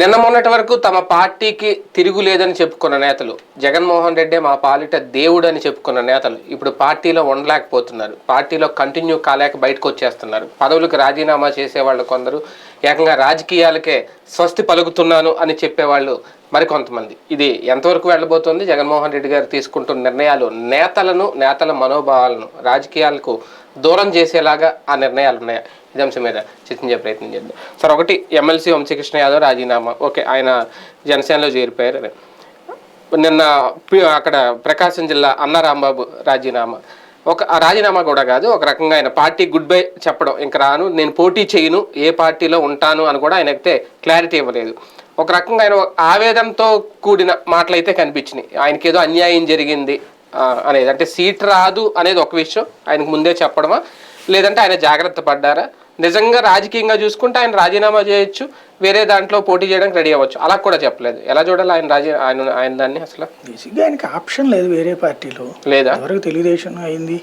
నిన్న మొన్నటి వరకు తమ పార్టీకి తిరుగులేదని చెప్పుకున్న నేతలు జగన్మోహన్ రెడ్డి మా పాలిట దేవుడు అని చెప్పుకున్న నేతలు ఇప్పుడు పార్టీలో ఉండలేకపోతున్నారు. పార్టీలో కంటిన్యూ కాలేక బయటకు వచ్చేస్తున్నారు. పదవులకు రాజీనామా చేసేవాళ్ళు కొందరు ఏకంగా రాజకీయాలకే స్వస్తి పలుకుతున్నాను అని చెప్పేవాళ్ళు మరికొంతమంది. ఇది ఎంతవరకు వెళ్ళబోతోంది? జగన్మోహన్ రెడ్డి గారు తీసుకుంటున్న నిర్ణయాలు నేతలను నేతల మనోభావాలను రాజకీయాలకు దూరం చేసేలాగా ఆ నిర్ణయాలు ఉన్నాయా? ఇదే అంశం మీద చర్చించే ప్రయత్నం చేద్దాం. సార్ ఒకటి ఎమ్మెల్సీ వంశీకృష్ణ యాదవ్ రాజీనామా. ఓకే ఆయన జనసేనలో చేరిపోయారు అని. నిన్న అక్కడ ప్రకాశం జిల్లా అన్న రాంబాబు రాజీనామా. ఒక రాజీనామా కూడా కాదు ఒక రకంగా ఆయన పార్టీ గుడ్ బై చెప్పడం. ఇంకా రాను నేను పోటీ చేయను ఏ పార్టీలో ఉంటాను అని కూడా ఆయన అయితే క్లారిటీ ఇవ్వలేదు. ఒక రకంగా ఆయన ఆవేదనతో కూడిన మాటలు అయితే కనిపించినాయి. ఆయనకి ఏదో అన్యాయం జరిగింది అనేది. అంటే సీట్ రాదు అనేది ఒక విషయం ఆయనకు ముందే చెప్పడమా? లేదంటే ఆయన జాగ్రత్త పడ్డారా? నిజంగా రాజకీయంగా చూసుకుంటే ఆయన రాజీనామా చేయొచ్చు వేరే దాంట్లో పోటీ చేయడానికి రెడీ అవ్వచ్చు. అలా కూడా చెప్పలేదు. ఎలా చూడాలి ఆయన రాజీ ఆయన ఆయన దాన్ని అసలు? బేసిక్గా ఆయనకి ఆప్షన్ లేదు వేరే పార్టీలో. లేదా? ఎవరికి తెలుగుదేశం అయింది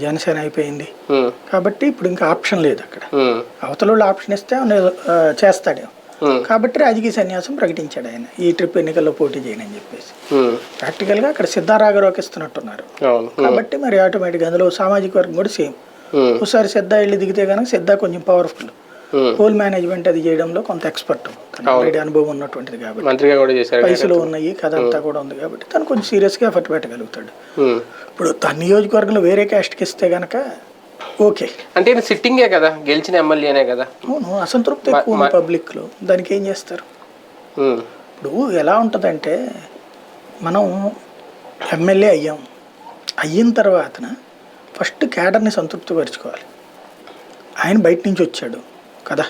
జనసేన అయిపోయింది. కాబట్టి ఇప్పుడు ఇంకా ఆప్షన్ లేదు అక్కడ. అవతల వాళ్ళు ఆప్షన్ ఇస్తే చేస్తాడు. కాబట్టి రాజకీయ సన్యాసం ప్రకటించాడు ఆయన. ఈ ట్రిప్ ఎన్నికల్లో పోటీ చేయనని చెప్పేసి. ప్రాక్టికల్గా అక్కడ సిద్ధారాఘరావుకి ఇస్తున్నట్టున్నారు. అవును. కాబట్టి మరి ఆటోమేటిక్గా అందులో సామాజిక వర్గం కూడా సేమ్. ఒకసారి సిద్ధ వెళ్ళి దిగితే కనుక సిద్ధ కొంచెం పవర్ఫుల్. పోల్ మేనేజ్మెంట్ అది చేయడంలో కొంత ఎక్స్పర్ట్ ఆల్రెడీ అనుభవం ఉన్నటువంటిది కాబట్టి. పైసలు ఉన్నాయి కథ అంతా కూడా ఉంది కాబట్టి తను కొంచెం సీరియస్గా ఎఫర్ట్ పెట్టగలుగుతాడు. ఇప్పుడు తన నియోజకవర్గంలో వేరే క్యాస్ట్కి ఇస్తే గనక ఓకే. అంటే సిట్టింగే కదా? గెలిచిన ఎమ్మెల్యేనే కదా? అవును అసంతృప్తి ఎక్కువ పబ్లిక్లో దానికి ఏం చేస్తారు? ఇప్పుడు ఎలా ఉంటుందంటే మనం ఎమ్మెల్యే అయ్యాం. అయిన తర్వాతన ఫస్ట్ క్యాడర్ని సంతృప్తిపరచుకోవాలి. ఆయన బయట నుంచి వచ్చాడు కదా?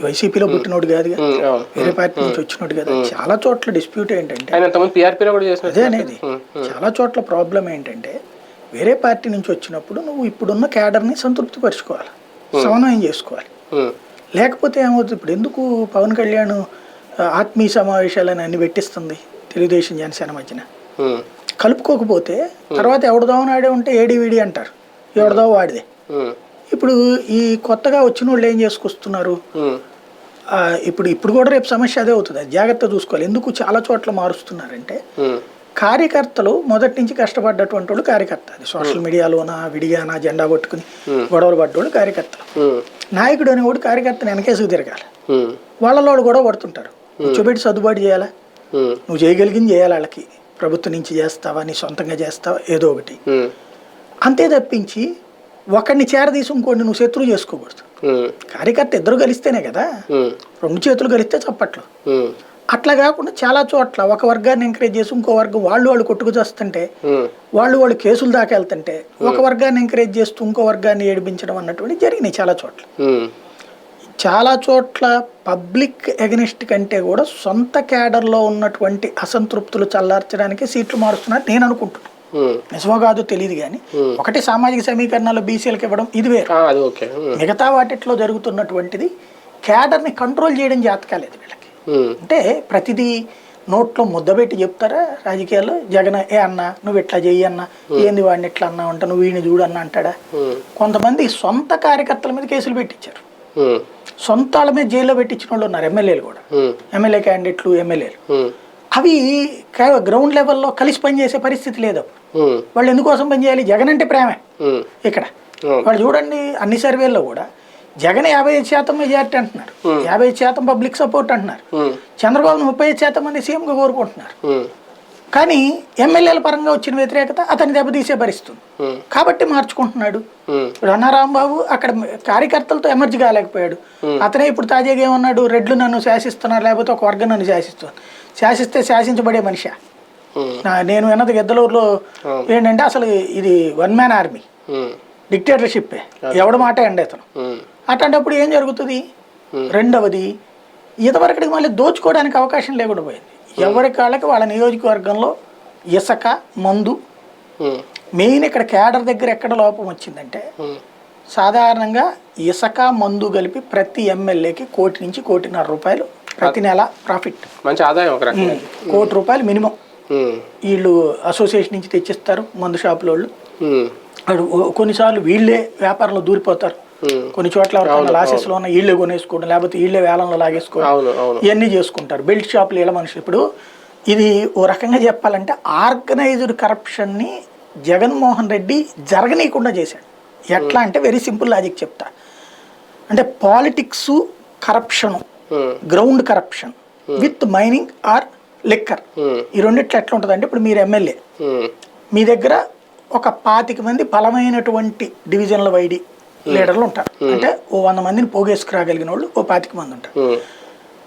వైసీపీలో పుట్టినోడు అవును. వేరే పార్టీ నుంచి వచ్చినోడు కదా? చాలా చోట్ల డిస్ప్యూట్ ఏంటంటే అదే అనేది. చాలా చోట్ల ప్రాబ్లం ఏంటంటే వేరే పార్టీ నుంచి వచ్చినప్పుడు నువ్వు ఇప్పుడున్న క్యాడర్ని సంతృప్తిపరచుకోవాలి. సమన్వయం చేసుకోవాలి. లేకపోతే ఏమవుతుంది? ఇప్పుడు ఎందుకు పవన్ కళ్యాణ్ ఆత్మీయ సమావేశాలని అన్ని పెట్టిస్తుంది? తెలుగుదేశం జనసేన మధ్యన. కలుపుకోకపోతే తర్వాత ఎవడదావు నాడే ఉంటే ఏడివిడి అంటారు. ఎవడదావు వాడిదే. ఇప్పుడు ఈ కొత్తగా వచ్చిన వాళ్ళు ఏం చేసుకొస్తున్నారు? ఇప్పుడు ఇప్పుడు కూడా రేపు సమస్య అదే అవుతుంది. జాగ్రత్త చూసుకోవాలి. ఎందుకు చాలా చోట్ల మారుస్తున్నారంటే కార్యకర్తలు మొదటి నుంచి కష్టపడ్డటువంటి వాళ్ళు కార్యకర్త అది సోషల్ మీడియాలోనా విడిగానా జెండా పట్టుకుని గొడవలు పడ్డోళ్ళు కార్యకర్తలు. నాయకుడు అనేవాడు కార్యకర్తను వెనకేసుకు తిరగాలి. వాళ్ళలో వాళ్ళు గొడవ పడుతుంటారు. కూర్చోబెట్టి సర్దుబాటు చేయాలా? నువ్వు చేయగలిగింది చేయాలి వాళ్ళకి. ప్రభుత్వం నుంచి చేస్తావా నీ సొంతంగా చేస్తావా ఏదో ఒకటి. అంతే తప్పించి ఒకడిని చేరదీసి ఇంకోటి నువ్వు శత్రువు చేసుకోకూడదు. కార్యకర్త ఇద్దరు కలిస్తేనే కదా. రెండు చేతులు కలిస్తే చప్పట్లు. అట్లా కాకుండా చాలా చోట్ల ఒక వర్గాన్ని ఎంకరేజ్ చేసి ఇంకో వర్గం వాళ్ళు వాళ్ళు కొట్టుకు చేస్తుంటే వాళ్ళు వాళ్ళు కేసులు దాకా వెళ్తుంటే ఒక వర్గాన్ని ఎంకరేజ్ చేస్తూ ఇంకో వర్గాన్ని ఏడిపించడం అన్నటువంటి జరిగినాయి చాలా చోట్ల. చాలా చోట్ల పబ్లిక్ ఎగనిస్ట్ కంటే కూడా సొంత క్యాడర్లో ఉన్నటువంటి అసంతృప్తులు చల్లార్చడానికి సీట్లు మారుస్తున్నారు నేను అనుకుంటున్నాను. నిజమో కాదో తెలియదు కానీ ఒకటి సామాజిక సమీకరణాలు బీసీలకు ఇవ్వడం ఇది వేరు. మిగతా వాటిట్లో జరుగుతున్నటువంటిది క్యాడర్ని కంట్రోల్ చేయడం జాతకాలేదు వీళ్ళకి. అంటే ప్రతిదీ నోట్లో ముద్దబెట్టి చెప్తారా? రాజకీయాల్లో జగన్ ఏ అన్న నువ్వు ఇట్లా చెయ్యి అన్న ఏంది వాడిని ఇట్లా అన్నా అంట నువ్వు వీడిని చూడన్న అంటాడా? కొంతమంది సొంత కార్యకర్తల మీద కేసులు పెట్టించారు. ఉమ్, సొంత వాళ్ళ మీద జైల్లో పెట్టించిన వాళ్ళు ఉన్నారు ఎమ్మెల్యేలు కూడా. ఎమ్మెల్యే క్యాండిడేట్లు ఎమ్మెల్యేలు. అవి గ్రౌండ్ లెవెల్లో కలిసి పనిచేసే పరిస్థితి లేదు వాళ్ళు ఎందుకోసం పనిచేయాలి? జగన్ అంటే ప్రేమే. ఇక్కడ. వాళ్ళు చూడండి అన్ని సర్వేల్లో కూడా జగన్ యాభై ఐదు శాతం మెజార్టీ అంటున్నారు. యాభై ఐదు శాతం పబ్లిక్ సపోర్ట్ అంటున్నారు. చంద్రబాబు ముప్పై ఐదు శాతం మంది సీఎంగా కోరుకుంటున్నారు. కానీ ఎమ్మెల్యేల పరంగా వచ్చిన వ్యతిరేకత అతని దెబ్బతీసే పరిస్థితుంది. కాబట్టి మార్చుకుంటున్నాడు. అన్నారాంబాబు అక్కడ కార్యకర్తలతో ఎమర్జ్ కాలేకపోయాడు. అతనే ఇప్పుడు తాజాగా ఏమన్నాడు? రెడ్లు నన్ను శాసిస్తున్నారు లేకపోతే ఒక వర్గం నన్ను శాసిస్తున్నారు శాసిస్తే శాసించబడే మనిషి. నేను విన్నది గెద్దలూరులో ఏంటంటే అసలు ఇది వన్ మ్యాన్ ఆర్మీ. డిక్టేటర్షిప్పే. ఎవడ మాట అండి అతను. అట్లాంటప్పుడు ఏం జరుగుతుంది? రెండవది ఇంతవరకటి మళ్ళీ దోచుకోవడానికి అవకాశం లేకుండా పోయింది. ఎవరి కాళ్ళకి వాళ్ళ నియోజకవర్గంలో ఇసక మందు. మెయిన్ ఇక్కడ కేడర్ దగ్గర ఎక్కడ లోపం వచ్చిందంటే సాధారణంగా ఇసక మందు కలిపి ప్రతి ఎమ్మెల్యేకి కోటి నుంచి కోటిన్నర రూపాయలు ప్రతి నెల ప్రాఫిట్. మంచి ఆదాయం కోటి రూపాయలు మినిమం. వీళ్ళు అసోసియేషన్ నుంచి తెచ్చిస్తారు మందు షాపుల వాళ్ళు కొన్నిసార్లు వీళ్ళే వ్యాపారంలో దూరిపోతారు. కొన్ని చోట్ల ఎవరికైనా లాసెస్లో ఉన్న ఇళ్ళే కొనేసుకోవడం లేకపోతే ఇళ్ళే వేలంలో లాగేసుకోవడం. ఇవన్నీ చేసుకుంటారు. బెల్ట్ షాపులు ఇలా మనుషులు. ఇప్పుడు ఇది ఓ రకంగా చెప్పాలంటే ఆర్గనైజ్డ్ కరప్షన్ని జగన్మోహన్ రెడ్డి జరగనీయకుండా చేశాడు. ఎట్లా అంటే వెరీ సింపుల్ లాజిక్ చెప్తా. అంటే politics corruption um. Ground corruption with mining or liquor. ఈ రెండిట్లో ఎట్లా ఉంటుంది అంటే ఇప్పుడు మీరు ఎమ్మెల్యే. మీ దగ్గర ఒక పాతిక మంది బలమైనటువంటి డివిజన్ల వైడి లీడర్లు ఉంటారు. అంటే ఓ వంద మందిని పోగేసుకురాగలిగిన వాళ్ళు ఓ పాతిక మంది ఉంటారు.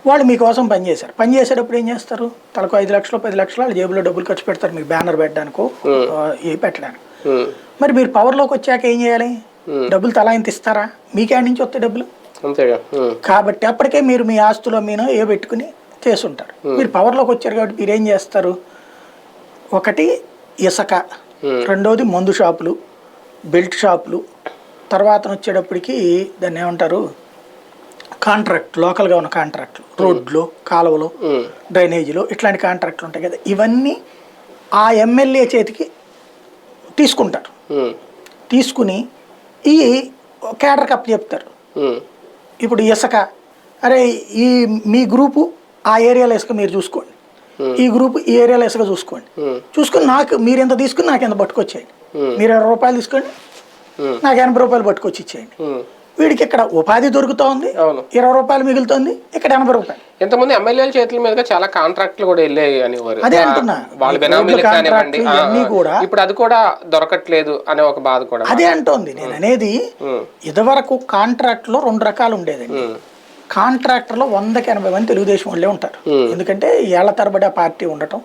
వాళ్ళు మీకోసం పనిచేశారు పని చేసేటప్పుడు ఏం చేస్తారు? తలకు ఐదు లక్షలు పది లక్షలు వాళ్ళ జేబులో డబ్బులు ఖర్చు పెడతారు. మీకు బ్యానర్ పెట్టడానికో ఏ పెట్టడానికి. మరి మీరు పవర్లోకి వచ్చాక ఏం చేయాలి? డబ్బులు తలా ఇంత ఇస్తారా? మీకే నుంచి వస్తాయి డబ్బులు. కాబట్టి అప్పటికే మీరు మీ ఆస్తులో మీనో ఏ పెట్టుకుని చేసుంటారు. మీరు పవర్లోకి వచ్చారు కాబట్టి మీరు ఏం చేస్తారు? ఒకటి ఇసక రెండోది మందు షాపులు బెల్ట్ షాపులు తర్వాత వచ్చేటప్పటికి దాన్ని ఏమంటారు కాంట్రాక్ట్ లోకల్గా ఉన్న కాంట్రాక్ట్లు రోడ్లు కాలువలు. డ్రైనేజీలు ఇట్లాంటి కాంట్రాక్ట్లు ఉంటాయి కదా ఇవన్నీ ఆ ఎమ్మెల్యే చేతికి తీసుకుంటారు. తీసుకుని ఈ కేడర్ కప్ చెప్తారు. ఇప్పుడు ఇసుక అరే ఈ మీ గ్రూపు ఆ ఏరియాలో ఇసుక మీరు చూసుకోండి ఈ గ్రూప్ ఈ ఏరియాలో ఇసుక చూసుకోండి. చూసుకుని నాకు మీరు ఎంత తీసుకుని నాకు ఎంత పట్టుకొచ్చేయండి. మీరు ఇరవై రూపాయలు తీసుకోండి. నాకు ఎనభై రూపాయలు పట్టుకొచ్చి ఇచ్చేయండి. వీడికి ఇక్కడ ఉపాధి దొరుకుతోంది అవును ఇరవై రూపాయలు మిగులుతోంది ఇక్కడ ఎనభై రూపాయలు ఎంతమంది ఎమ్మెల్యేల చేతుల మీదుగా చాలా కాంట్రాక్ట్లు కూడా వెళ్ళాయి అనేవారు అదే అంటున్నా. వాళ్ళ బెనామీలు కానివ్వండి. కూడా- ఇప్పుడు అది కూడా దొరకట్లేదు అనే ఒక బాధ కూడా అదే అంటోంది నేను అనేది. ఇదివరకు కాంట్రాక్ట్లో రెండు రకాలు ఉండేదండి. కాంట్రాక్టర్లో వందకి ఎనభై మంది తెలుగుదేశం వాళ్ళే ఉంటారు. ఎందుకంటే ఏళ్ళ తరబడి ఆ పార్టీ ఉండటం.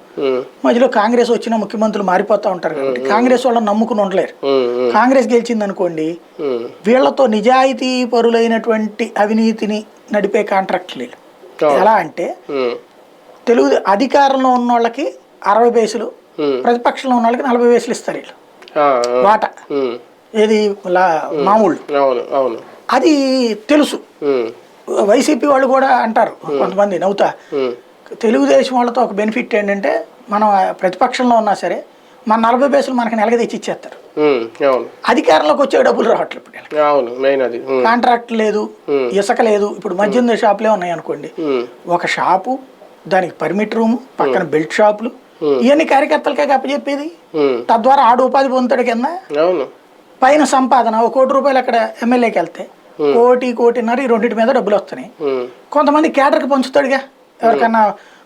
మధ్యలో కాంగ్రెస్ వచ్చిన ముఖ్యమంత్రులు మారిపోతూ ఉంటారు కాబట్టి కాంగ్రెస్ వాళ్ళని నమ్ముకుని ఉండలేరు. కాంగ్రెస్ గెలిచింది అనుకోండి ఉమ్. వీళ్ళతో నిజాయితీ పరులైనటువంటి అవినీతిని నడిపే కాంట్రాక్టులు. ఎలా అంటే. తెలుగు అధికారంలో ఉన్న వాళ్ళకి అరవై ఉమ్. ప్రతిపక్షంలో ఉన్న వాళ్ళకి నలభై పైసలు ఇస్తారు వీళ్ళు. వాటా. ఏది మామూలు అది తెలుసు. వైసీపీ వాళ్ళు కూడా అంటారు కొంతమంది నవ్వుతా. తెలుగుదేశం వాళ్ళతో ఒక బెనిఫిట్ ఏంటంటే మనం ప్రతిపక్షంలో ఉన్నా సరే మన నలభై పైసలు మనకి నెలకి తెచ్చి ఇచ్చేస్తారు. అధికారంలోకి వచ్చే డబ్బులు రావట్లేదు ఇప్పుడు. కాంట్రాక్ట్ లేదు. ఇసుక లేదు. ఇప్పుడు మద్యం షాపులే ఉన్నాయి అనుకోండి. ఒక షాపు దానికి పర్మిట్ రూమ్ పక్కన బెల్ట్ షాపులు. ఇవన్నీ కార్యకర్తలకే అప్పచెప్పేది. తద్వారా ఆడు ఉపాధి పొందుతాడు కింద. పైన సంపాదన ఒక కోటి రూపాయలు అక్కడ ఎమ్మెల్యేకి వెళ్తే కోటి కోటిన్నర ఈ రెండింటి మీద డబ్బులు వస్తున్నాయి ఉమ్. కొంతమంది కేటర్కి పంచుతాడుగా ఎవరికన్నా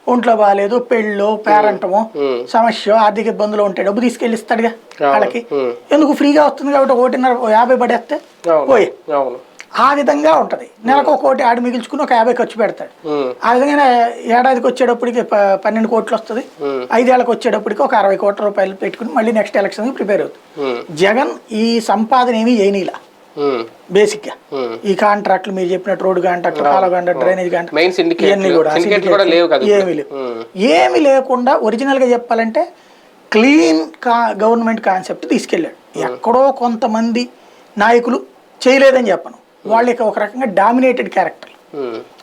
ఒంట్లో బాగాలేదు పెళ్ళో పేరంటమో Hmm. సమస్య ఆర్థిక ఇబ్బందులు ఉంటే డబ్బు తీసుకెళ్ళి ఇస్తాడుగా. వాళ్ళకి Hmm. ఎందుకు ఫ్రీగా వస్తుంది కాబట్టి ఒక కోటిన్నర ఓ యాభై పడేస్తే పోయే ఆ విధంగా ఉంటది నెలకు ఒక కోటి ఆడు మిగిల్చుకుని ఒక యాభై ఖర్చు పెడతాడు. ఆ విధంగా ఏడాదికి వచ్చేటప్పటికి పన్నెండు కోట్లు వస్తుంది. ఐదేళ్ళకి వచ్చేటప్పటికి ఒక అరవై కోట్ల రూపాయలు పెట్టుకుని మళ్ళీ నెక్స్ట్ ఎలక్షన్కి ప్రిపేర్ అవుతుంది. జగన్ ఈ సంపాదన ఏమీ చేయనీలా. బేసిక్గా ఉమ్. ఈ కాంట్రాక్ట్లు మీరు చెప్పినట్టు రోడ్డు కాంట్రాక్ట్ కాలువ కాంట్రాక్ట్ డ్రైనేజ్ కాంట్రాక్ట్ ఇవన్నీ కూడా. ఏమీ లేవు. ఏమి లేకుండా ఒరిజినల్గా చెప్పాలంటే క్లీన్ కా గవర్నమెంట్ కాన్సెప్ట్ తీసుకెళ్ళాడు. ఎక్కడో కొంతమంది నాయకులు చేయలేదని చెప్పను. వాళ్ళు ఇక ఒక రకంగా డామినేటెడ్ క్యారెక్టర్.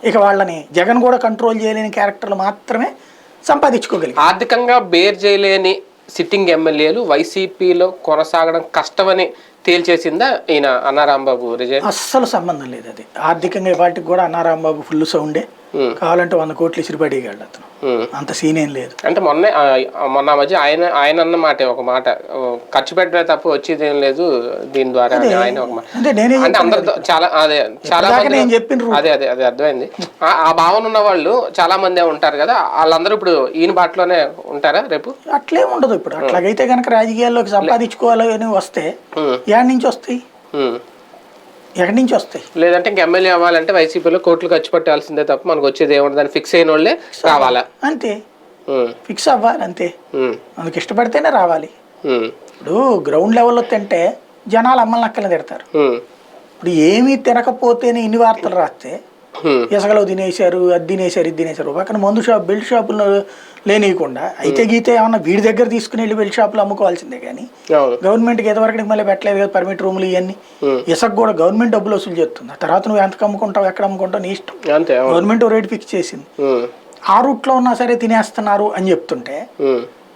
ఇక వాళ్ళని జగన్ కూడా కంట్రోల్ చేయలేని క్యారెక్టర్లు మాత్రమే సంపాదించుకోగలిగారు ఆర్థికంగా బేర్ చేయలేని సిట్టింగ్ ఎమ్మెల్యేలు వైసీపీలో కొనసాగడం కష్టమని తేల్చేసిందా ఈయన అన్నారాంబాబు రిజైన్ అస్సలు సంబంధం లేదు అది. ఆర్థికంగా వాటికి కూడా అన్నారాంబాబు ఫుల్ సౌండే. కావాలంటే వంద కోట్లు ఇసిరిపడేయగలడు అతను. ఉమ్. అంత సీన్ ఏం లేదు. అంటే మొన్నే మొన్న మధ్య ఆయన ఆయన అన్న మాట ఒక మాట. ఖర్చు పెట్టడే తప్ప వచ్చేది ఏం లేదు దీని ద్వారా ఆయన ఒక మాట. అంటే అందరితో చాలా అదే చాలా. అదే అదే అదే అర్థమైంది. ఆ- భావన ఉన్న వాళ్ళు చాలా మంది ఉంటారు కదా. వాళ్ళందరూ ఇప్పుడు ఈయన బాటలోనే ఉంటారా రేపు? అట్లే ఉండదు ఇప్పుడు. అట్లాగైతే కనుక రాజకీయాల్లోకి సంపాదించుకోవాలని వస్తే ఉమ్. ఎక్కడి నుంచి వస్తాయి. ఎక్కడి నుంచి వస్తాయి లేదంటే ఇంక ఎమ్మెల్యే అవ్వాలంటే వైసీపీలో కోట్లు ఖర్చు పెట్టాల్సిందే తప్ప మనకు వచ్చేది ఏముండదని ఫిక్స్ అయిన వాళ్ళే రావాలా అంతే. ఫిక్స్ అవ్వాలి అంతే. మనకి ఇష్టపడితేనే రావాలి. ఇప్పుడు గ్రౌండ్ లెవెల్లో తింటే జనాలు అమ్మల్ని అక్కలని తిడతారు. ఇప్పుడు ఏమీ తినకపోతేనే ఇన్ని వార్తలు రాస్తే. ఇసుకలో తినేశారు అది తినేశారు ఇది తినేశారు. పక్కన మందు షాప్ బెల్ట్ షాపులు లేనియకుండా అయితే గీతే ఏమన్నా వీడి దగ్గర తీసుకుని వెళ్ళి బెల్ట్ షాపులు అమ్ముకోవాల్సిందే కానీ అవును. గవర్నమెంట్కి ఎంతవరకు మళ్ళీ పెట్టలేదు కదా పర్మిట్ రూములు ఇవన్నీ. ఇసుక కూడా గవర్నమెంట్ డబ్బులు వసూలు చేస్తుంది. ఆ తర్వాత నువ్వు ఎంత అమ్ముకుంటావు ఎక్కడ అమ్ముకుంటావు నీ ఇష్టం. గవర్నమెంట్ రేట్ ఫిక్స్ చేసింది. ఆ రూట్లో ఉన్నా సరే తినేస్తున్నారు అని చెప్తుంటే.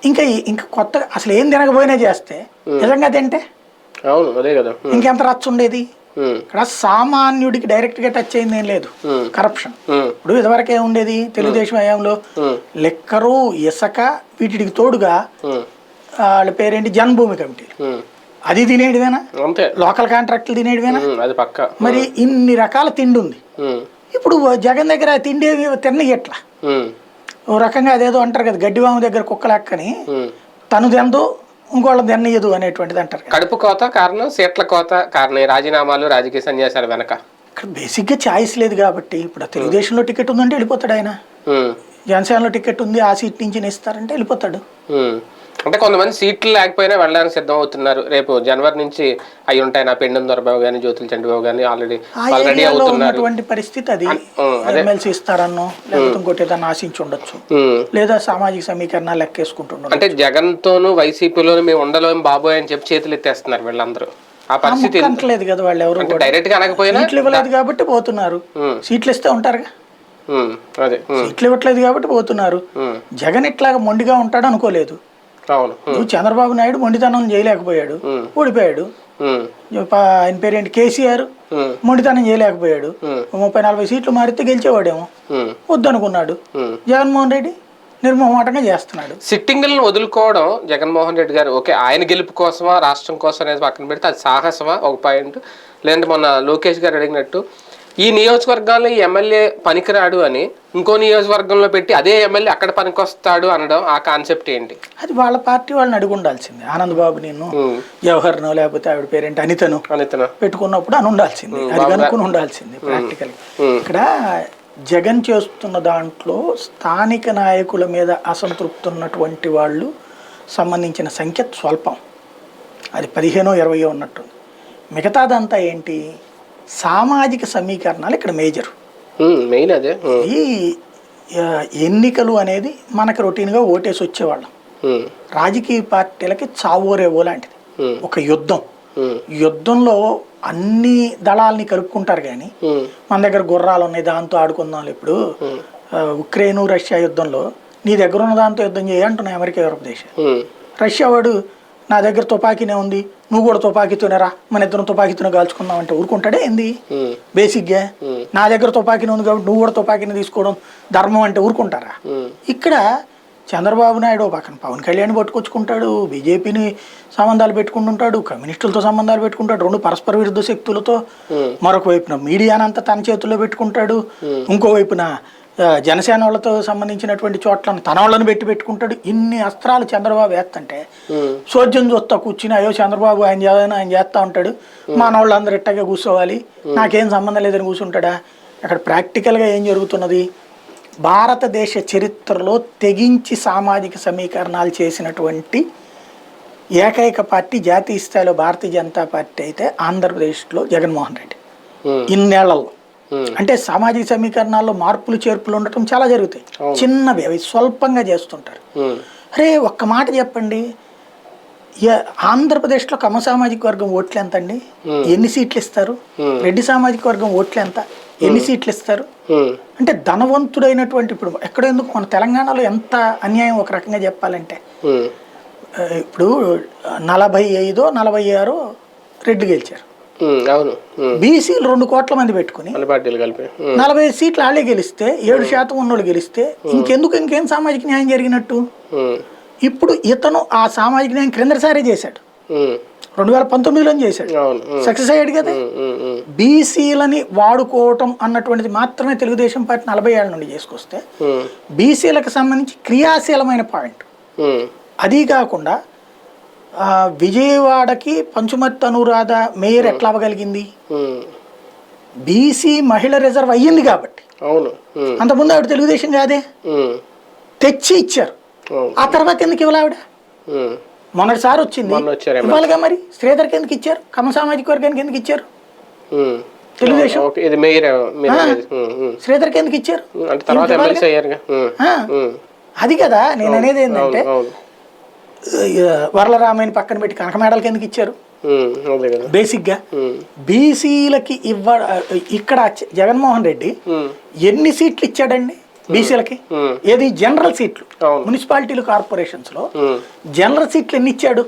ఇంకా ఇంకా కొత్తగా అసలు ఏం తినకపోయినా చేస్తే నిజంగా తింటే అవును అదే కదా. ఉమ్. ఇంకెంత రచ్చ ఉండేది? ఇక్కడ సామాన్యుడికి డైరెక్ట్గా టచ్ అయింది ఏం లేదు. కరప్షన్ ఉమ్, ఇప్పుడు ఇదివరకే ఉండేది తెలుగుదేశం హయాంలో. లెక్కరు ఇసక వీటికి తోడుగా వాళ్ళ పేరేంటి? జన్మభూమి కమిటీ. అది తినేటివేనా? లోకల్ కాంట్రాక్టులు తినేటివేనా? ఉమ్, అది పక్క. మరి ఇన్ని రకాల తిండి ఉంది. ఇప్పుడు జగన్ దగ్గర తిండి ఏవి తిన్నవి ఎట్లా ఓ రకంగా అదేదో అంటారు కదా గడ్డివాము దగ్గర కుక్క లెక్కని ఉమ్. తను తినదు ఇంకోళ్ళని తిన్నయ్యదు అనేటువంటిది అంటారు. కడుపు కోత కారణం సీట్ల కోత కారణం రాజీనామాలు రాజకీయ సన్యాసాల వెనక. ఇక్కడ బేసిక్గా ఛాయిస్ లేదు కాబట్టి ఇప్పుడు తెలుగుదేశంలో టికెట్ ఉందంటే వెళ్ళిపోతాడు ఆయన. జనసేనలో టికెట్ ఉంది ఆ సీట్ నుంచి ఇస్తారంటే వెళ్ళిపోతాడు. అంటే కొంతమంది సీట్లు లేకపోయినా వెళ్ళడానికి సిద్ధం అవుతున్నారు రేపు జనవరి నుంచి అయి ఉంటాయి. నా పెండం దొరబాబు కానీ జ్యోతుల చంద్రబాబు కానీ ఆల్రెడీ ఆ వాళ్ళు రెడీ ఏరియాలో అవుతున్నారు. ఉన్నటువంటి పరిస్థితి అది. ఎమ్మెల్సీ ఇస్తారన్నో లేకపోతే ఇంకోటి ఏదన్నా ఆశించి ఉండొచ్చు. లేదా సామాజిక సమీకరణ లెక్కేసుకుంటుండొచ్చు. అంటే జగన్ తోను వైసీపీలోను మేము ఉండలేం బాబోయ్ అని చెప్పి చేతులు ఎత్తేస్తున్నారు వీళ్ళందరూ. ఆ పరిస్థితి అంటలేదు కదా వాళ్ళు ఎవరు డైరెక్ట్గా అనకపోయినా సీట్లు ఇవ్వలేదు కాబట్టి పోతున్నారు. సీట్లు ఇస్తే ఉంటారుగా. సీట్లు ఇవ్వట్లేదు కాబట్టి పోతున్నారు. జగన్ ఇట్లాగా మొండిగా ఉంటాడు అనుకోలేదు నువ్వు చంద్రబాబు నాయుడు మొండితనం చేయలేకపోయాడు. ఓడిపోయాడు. ఆయన పేరేంటి కేసీఆర్ మొండితనం చేయలేకపోయాడు. ముప్పై నలభై సీట్లు మారితే గెలిచేవాడేమో. వద్దనుకున్నాడు. జగన్మోహన్ రెడ్డి నిర్మోహమాటంగా చేస్తున్నాడు. సిట్టింగులను వదులుకోవడం జగన్మోహన్ రెడ్డి గారు ఓకే ఆయన గెలుపు కోసమా రాష్ట్రం కోసం అనేది పక్కన పెడితే అది సాహసమా? ఒక పాయింట్. లేదంటే మొన్న లోకేష్ గారు అడిగినట్టు ఈ నియోజకవర్గాల్లో ఈ ఎమ్మెల్యే పనికిరాడు అని ఇంకో నియోజకవర్గంలో పెట్టి అదే ఎమ్మెల్యే అక్కడ పనికొస్తాడు అనడం ఆ కాన్సెప్ట్ ఏంటి? అది వాళ్ళ పార్టీ వాళ్ళని అడిగి ఉండాల్సిందే ఆనంద్ బాబు నేను జవహర్నో లేకపోతే ఆవిడ పేరేంటి అనితను అనితన? పెట్టుకున్నప్పుడు అని ఉండాల్సింది. అది కనుక్కుని ఉండాల్సింది ప్రాక్టికల్ ఇక్కడ జగన్ చేస్తున్న దాంట్లో స్థానిక నాయకుల మీద అసంతృప్తి ఉన్నటువంటి వాళ్ళు సంబంధించిన సంఖ్య స్వల్పం. అది పదిహేనో ఇరవయో ఉన్నట్టుంది. మిగతాదంతా ఏంటి? సామాజిక సమీకరణాలు ఇక్కడ మేజర్. మెయిన్ అదే. ఈ ఎన్నికలు అనేది మనకు రొటీన్గా ఓటేసి వచ్చేవాళ్ళం రాజకీయ పార్టీలకి చావోరేవో లాంటిది. ఒక యుద్ధం. యుద్ధంలో అన్ని దళాలని కలుపుకుంటారు కానీ మన దగ్గర గుర్రాలు ఉన్నాయి దాంతో ఆడుకుందాం ఇప్పుడు. ఉక్రెయిన్ రష్యా యుద్ధంలో నీ దగ్గర ఉన్న దాంతో యుద్ధం చేయి అంటున్నాయి అమెరికా యూరప్ ఉమ్, రష్యా వాడు నా దగ్గర తుపాకీనే ఉంది నువ్వు కూడా తుపాకీతోనే రా మన ఇద్దరం తుపాకీతోనే కాల్చుకుందాం అంటే ఊరుకుంటాడే ఏంది? బేసిక్గా నా దగ్గర తుపాకీనే ఉంది కాబట్టి నువ్వు కూడా తుపాకీని తీసుకోవడం ధర్మం అంటే ఊరుకుంటారా? ఇక్కడ చంద్రబాబు నాయుడు పక్కన పవన్ కళ్యాణ్ పట్టుకొచ్చుకుంటాడు బీజేపీని సంబంధాలు పెట్టుకుంటుంటాడు కమ్యూనిస్టులతో సంబంధాలు పెట్టుకుంటాడు రెండు పరస్పర విరుద్ధ శక్తులతో మరొక వైపున మీడియానంతా తన చేతుల్లో పెట్టుకుంటాడు ఇంకో వైపున ఆ, జనసేన వాళ్ళతో సంబంధించినటువంటి చోట్లను తన వాళ్ళని పెట్టి పెట్టుకుంటాడు. ఇన్ని అస్త్రాలు చంద్రబాబు వేస్తంటే సోద్యం చూస్తా కూర్చుని అయ్యో చంద్రబాబు ఆయన చేయాలని ఆయన చేస్తా ఉంటాడు. మన వాళ్ళందరూ ఇట్టగా కూర్చోవాలి. నాకేం సంబంధం లేదని కూర్చుంటాడా? అక్కడ ప్రాక్టికల్గా ఏం జరుగుతున్నది? భారతదేశ చరిత్రలో తెగించి సామాజిక సమీకరణాలు చేసినటువంటి ఏకైక పార్టీ జాతీయ స్థాయిలో భారతీయ జనతా పార్టీ అయితే ఆంధ్రప్రదేశ్లో జగన్మోహన్ రెడ్డి. ఇన్నేళ్ళలో. అంటే సామాజిక సమీకరణాల్లో మార్పులు చేర్పులు ఉండటం చాలా జరుగుతాయి. చిన్నవి అవి స్వల్పంగా చేస్తుంటారు. అరే ఒక్క మాట చెప్పండి. ఆంధ్రప్రదేశ్లో కమ సామాజిక వర్గం ఓట్లు ఎంత అండి ఎన్ని సీట్లు ఇస్తారు. రెడ్డి సామాజిక వర్గం ఓట్లు ఎంత? ఎన్ని సీట్లు ఇస్తారు? అంటే ధనవంతుడైనటువంటి ఇప్పుడు ఎక్కడ ఎందుకు మన తెలంగాణలో ఎంత అన్యాయం ఒక రకంగా చెప్పాలంటే ఇప్పుడు నలభై ఐదో నలభై ఆరో రెడ్డి గెలిచారు. అవును. బీసీలు రెండు కోట్ల మంది పెట్టుకుని నలభై సీట్లు వాళ్ళే గెలిస్తే ఏడు శాతం ఉన్నోళ్ళు గెలిస్తే ఇంకెందుకు ఇంకేం సామాజిక న్యాయం జరిగినట్టు? ఇప్పుడు ఇతను ఆ సామాజిక న్యాయం క్రిందసారే చేశాడు. రెండు వేల పంతొమ్మిదిలో చేశాడు. సక్సెస్ అయ్యాడు కదా? బీసీలని వాడుకోవటం అన్నటువంటిది మాత్రమే తెలుగుదేశం పార్టీ నలభై ఏళ్ళ నుండి చేసుకొస్తే బీసీలకు సంబంధించి క్రియాశీలమైన పాయింట్. అది కాకుండా విజయవాడకి పంచుమర్తి అనురాధ మేయర్ ఎట్లా అవ్వగలిగింది? బీసీ మహిళ రిజర్వ్ అయ్యింది కాబట్టి. అవును. అంతకుముందు ఆవిడ తెలుగుదేశం కాదే? తెచ్చి ఇచ్చారు. ఆ తర్వాత ఎందుకు ఇవ్వాలి ఆవిడ? మొన్నటిసారి వచ్చింది. ఇవ్వాలిగా మరి? శ్రీధర్కి ఎందుకు ఇచ్చారు? కమ సామాజిక వర్గానికి ఎందుకు ఇచ్చారు. తెలుగుదేశం. శ్రీధర్కి ఎందుకు ఇచ్చారు? అది కదా నేను అనేది ఏంటంటే వరలరామయ్యని పక్కన పెట్టి కనకమేడలకి ఎందుకు ఇచ్చారు? బేసిక్గా బీసీలకి ఇవ్వ ఇక్కడ జగన్మోహన్ రెడ్డి ఎన్ని సీట్లు ఇచ్చాడండి బీసీలకి ఏది? జనరల్ సీట్లు. మున్సిపాలిటీలు కార్పొరేషన్స్లో జనరల్ సీట్లు ఎన్ని ఇచ్చాడు?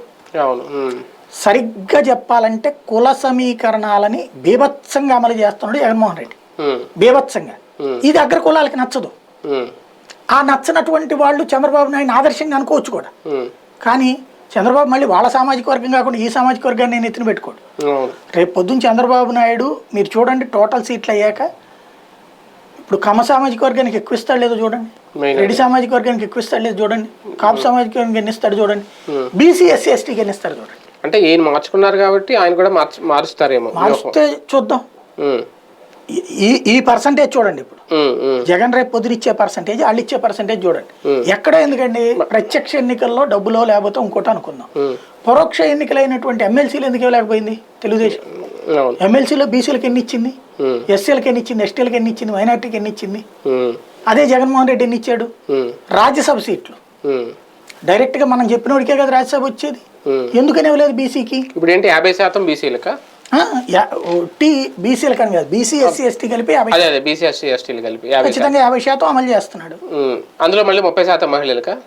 సరిగ్గా చెప్పాలంటే కుల సమీకరణాలని బీభత్సంగా అమలు చేస్తున్నాడు జగన్మోహన్ రెడ్డి. బీభత్సంగా. ఇది అగ్ర కులాలకి నచ్చదు. ఆ నచ్చనటువంటి వాళ్ళు చంద్రబాబు నాయుడు ఆదర్శంగా అనుకోవచ్చు కూడా. కానీ చంద్రబాబు మళ్ళీ వాళ్ళ సామాజిక వర్గం కాకుండా ఈ సామాజిక వర్గాన్ని నేను ఎత్తున పెట్టుకోడు. రేపు పొద్దున్న చంద్రబాబు నాయుడు మీరు చూడండి టోటల్ సీట్లు అయ్యాక ఇప్పుడు కమ సామాజిక వర్గానికి ఎక్కువ ఇస్తాడు లేదో చూడండి. రెడ్డి సామాజిక వర్గానికి ఎక్కువ ఇస్తాడు లేదో చూడండి. కాపు సామాజిక వర్గానికి ఎన్ని ఇస్తాడు చూడండి. బీసీ ఎస్సీ ఎస్టీకి ఎన్ని ఇస్తాడు చూడండి. అంటే ఈయన మార్చుకున్నారు కాబట్టి ఆయన కూడా మార్చు మారుస్తారేమో. మారిస్తే చూద్దాం. ఉమ్, ఈ- ఈ పర్సంటేజ్ చూడండి ఇప్పుడు. జగన్ రేపు పొద్దున ఇచ్చే పర్సంటేజ్ వాళ్ళు ఇచ్చే పర్సంటేజ్ చూడండి. ఎక్కడ ఎందుకండి? ప్రత్యక్ష ఎన్నికల్లో డబ్బులో లేకపోతే ఇంకోటి అనుకుందాం. పరోక్ష ఎన్నికలైనటువంటి ఎమ్మెల్సీలు ఎందుకు ఇవ్వలేకపోయింది తెలుగుదేశం? ఎమ్మెల్సీలో బీసీలకు ఎన్ని ఇచ్చింది? ఎస్సీలకు ఎన్ని ఇచ్చింది? ఎస్టీలకు ఎన్ని ఇచ్చింది? మైనార్టీకి ఎన్ని ఇచ్చింది? అదే జగన్మోహన్ రెడ్డి ఎన్ని ఇచ్చాడు? రాజ్యసభ సీట్లు. ఉమ్, డైరెక్ట్గా మనం చెప్పినోడికే కదా రాజ్యసభ వచ్చేది. ఎందుకని ఇవ్వలేదు బీసీకి ఇప్పుడు ఏంటి? యాభై శాతం బీసీలకా టీ బీసీలకు అని కాదు. బీసీ ఎస్సీ ఎస్టీ కలిపి యాభై అదే అదే బీసీ ఎస్సీ ఎస్టీలు కలిపి యాభై ఖచ్చితంగా యాభై శాతం అమలు చేస్తున్నాడు. అందులో మళ్ళీ ముప్పై శాతం మహిళలకా?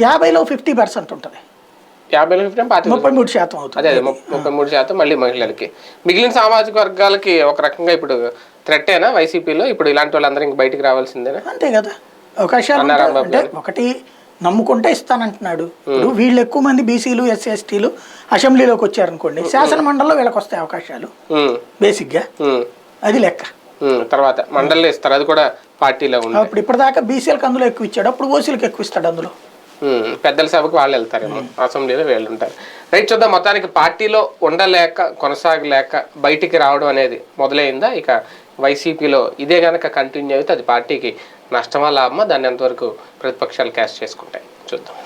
యాభైలో ఫిఫ్టీ పర్సెంట్ ఉంటుంది. పాతి ముప్పై మూడు శాతం అవుతుంది. అదే ముప్ప- మూడు శాతం మళ్ళీ మహిళలకి. మిగిలిన సామాజిక వర్గాలకి ఒక రకంగా ఇప్పుడు థ్రెట్టేనా వైసీపీలో ఇప్పుడు ఇలాంటి వాళ్ళందరూ ఇంక బయటికి రావాల్సిందేనా? అంతే కదా. అవకాశాలు. అంటే ఒకటి నమ్ముకుంటే ఇస్తానంటున్నాడు. ఇప్పుడు వీళ్ళు ఎక్కువ మంది బీసీలు ఎస్సీ ఎస్టీలు అసెంబ్లీలోకి వచ్చారనుకోండి శాసన మండలిలో వీళ్ళకి వస్తాయి అవకాశాలు. బేసిక్గా. అది లెక్క. తర్వాత మండలిలో ఇస్తారు అది కూడా పార్టీలో ఉంది అప్పుడు ఇప్పటిదాకా బీసీలకు అందులో ఎక్కువ ఇచ్చాడు అప్పుడు ఓసీలకు ఎక్కువ ఇస్తాడు అందులో. పెద్దల సభకు వాళ్ళు వెళ్తారేమో అసెంబ్లీలో వీళ్ళు ఉంటారు. రైట్ చూద్దాం. మొత్తానికి పార్టీలో ఉండలేక కొనసాగలేక బయటికి రావడం అనేది మొదలైందా? ఇక వైసీపీలో ఇదే గనక కంటిన్యూ అయితే అది పార్టీకి నష్టమా లాభమా దాన్ని ఎంతవరకు ప్రతిపక్షాలు క్యాష్ చేసుకుంటాయి? చూద్దాం.